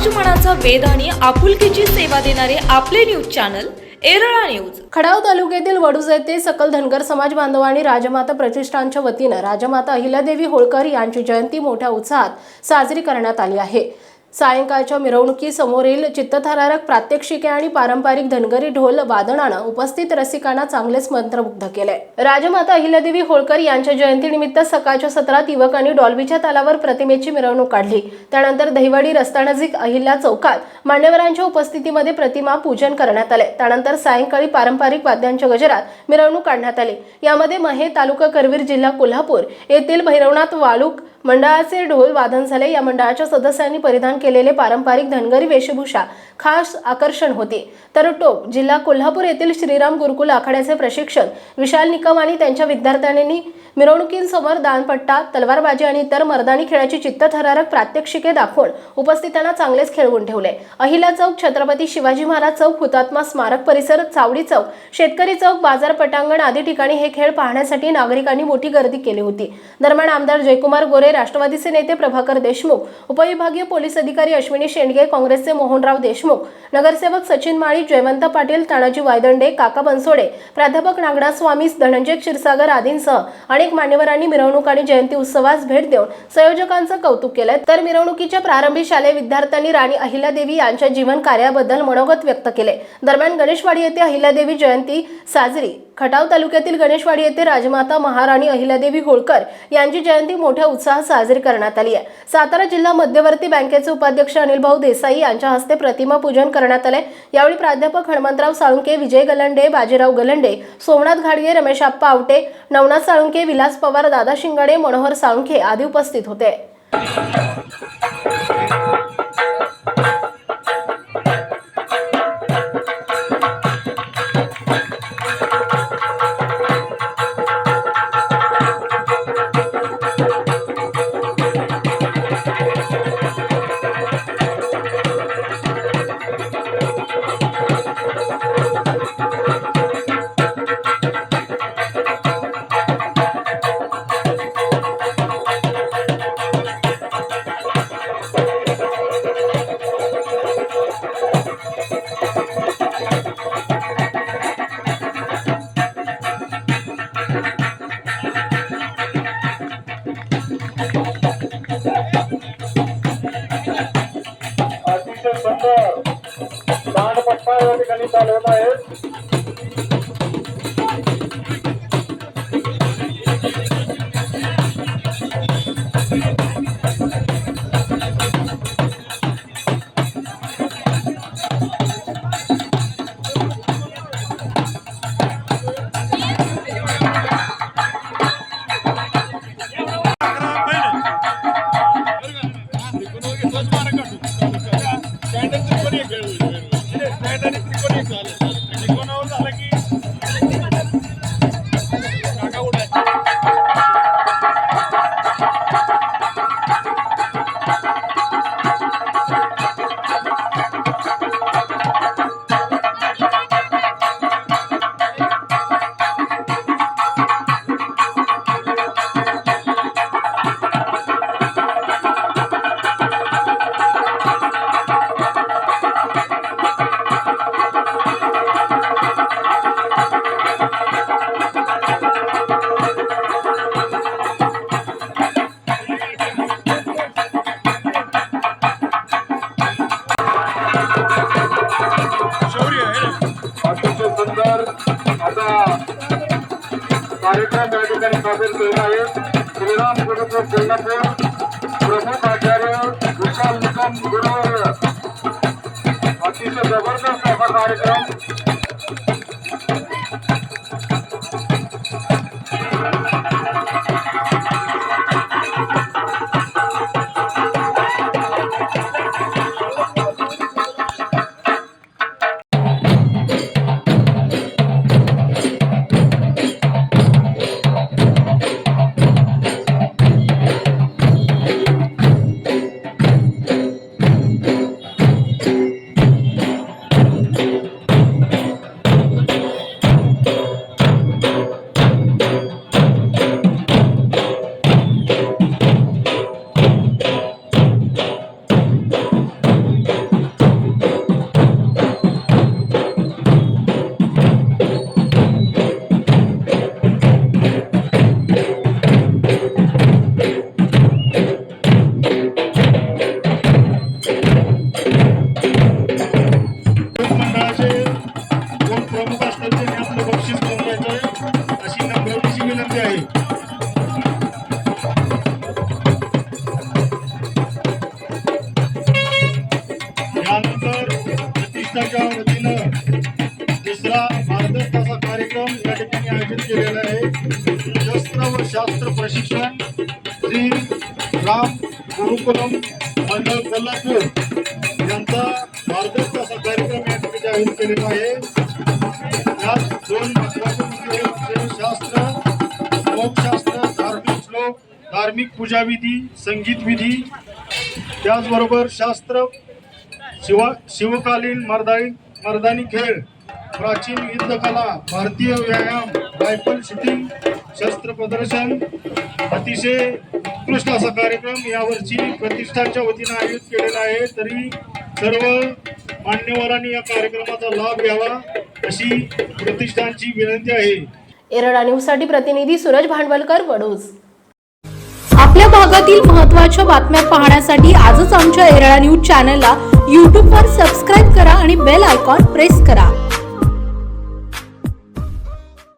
समाजमनाचा वेद आणि आपुलकीची सेवा देणारे आपले news channel Erala news. Khatav तालुक्यातील वडूज येथे सकल धनगर समाज बांधव आणि राजमाता प्रतिष्ठानच्या वतीनं राजमाता अहिल्यादेवी होळकर यांची जयंती मोठ्या उत्साहात साजरी करण्यात आली आहे. सायंकाळच्या मिरवणुकीसमोरील चित्तथरारक प्रात्यक्षिके आणि पारंपरिक धनगरी ढोल वादनानं उपस्थित रसिकांना चांगलेच मंत्रमुग्ध केले राजमाता अहिल्यादेवी होळकर यांच्या जयंतीनिमित्त सकाळच्या सत्रात युवकांनी डॉल्बीच्या तालावर प्रतिमेची मिरवणूक काढली. त्यानंतर दहिवाडी रस्त्यानजीक अहिल्या चौकात मान्यवरांच्या उपस्थितीमध्ये प्रतिमा पूजन करण्यात आले. त्यानंतर सायंकाळी पारंपरिक वाद्यांच्या गजरात मिरवणूक काढण्यात आली. यामध्ये महे तालुका करवीर जिल्हा कोल्हापूर येथील भैरवनाथ वाळूक मंडळाचे ढोल वादन झाले. या मंडळाच्या सदस्यांनी परिधान केलेले पारंपरिक धनगरी वेशभूषा खास आकर्षण होती. तर टोप जिल्हा कोल्हापूर येथील श्रीराम गुरुकुल आखाड्याचे प्रशिक्षक विशाल निकम आणि त्यांच्या विद्यार्थ्यांनी मिरवणुकींसमोर दानपट्टा तलवारबाजी आणि इतर मर्दानी खेळाची चित्तथरारक प्रात्यक्षिके दाखवून उपस्थितांना चांगलेच खेळवून ठेवले. अहिला चौक छत्रपती शिवाजी महाराज चौक हुतात्मा स्मारक परिसर चावडी चौक शेतकरी चौक बाजार पटांगण आदी ठिकाणी हे खेळ पाहण्यासाठी नागरिकांनी मोठी गर्दी केली होती. दरम्यान आमदार जयकुमार गोरे राष्ट्रवादीचे नेते प्रभाकर देशमुख उपविभागीय पोलीस अधिकारी अश्विनी शेंडगे काँग्रेसचे मोहनराव देशमुख नगरसेवक सचिन माळी जयवंत पाटील तानाजी वायदंडे काका बनसोडे प्राध्यापक नागडास्वामी धनंजय क्षीरसागर आदींसह अनेक मान्यवरांनी मिरवणूक आणि जयंती उत्सवास भेट देऊन संयोजकांचं कौतुक केलंय. तर मिरवणुकीच्या प्रारंभी शालेय विद्यार्थ्यांनी राणी अहिल्यादेवी यांच्या जीवन कार्याबद्दल मनोगत व्यक्त केले. दरम्यान गणेशवाडी येथे अहिल्यादेवी जयंती साजरी खटाव तालुक्यातील गणेशवाडी येथे राजमाता महाराणी अहिल्यादेवी होळकर यांची जयंती मोठ्या उत्साहात साजरी करण्यात आली आहे. सातारा जिल्हा मध्यवर्ती बँकेचे उपाध्यक्ष अनिल भाऊ देसाई यांच्या हस्ते प्रतिमा पूजन करण्यात आले. यावेळी प्राध्यापक हनुमंतराव साळुंके विजय गलंडे बाजीराव गलंडे सोमनाथ घाडगे रमेश आप्पा आवटे नवनाथ साळुंके विलास पवार दादा शिंगाडे मनोहर साळुंखे आदी उपस्थित होते. अतिशय कार्यक्रम या ठिकाणी सादर केला आहे श्रीराम गुरुकुल कोल्हापूर प्रमुख आचार्य विशाल निकम गुरुवर्य अतिशय जबरदस्त असा कार्यक्रम प्रशिक्षण श्री राम गुरुकुलम मंडळ कोल्हापूर यांचा मार्गदर्शक असा कार्यक्रम या ठिकाणी जाहीर केलेला आहे. त्यात दोन महत्त्वाचे म्हणजे शास्त्र लोकशास्त्र धार्मिक श्लोक धार्मिक पूजाविधी संगीत विधी त्याचबरोबर शास्त्र शिवा शिवकालीन मर्दाई मर्दानी खेळ प्राचीन युद्धकला भारतीय व्यायाम रायफल शूटिंग शस्त्र प्रदर्शन अतिशय उत्कृष्ट असा कार्यक्रम यावर्षी प्रतिष्ठानच्या वतीनं आयोजित केलेला आहे. तरी सर्व मान्यवरांनी या कार्यक्रमाचा लाभ घ्यावा अशी प्रतिष्ठानची विनंती आहे. एरळा न्यूजसाठी प्रतिनिधी सूरज भांडवलकर वडोज आपल्या भागातील महत्त्वाच्या बातम्या पाहण्यासाठी आजच आमच्या एरळा न्यूज चॅनलला यूट्यूबवर सबस्क्राईब करा आणि बेल आयकॉन प्रेस करा.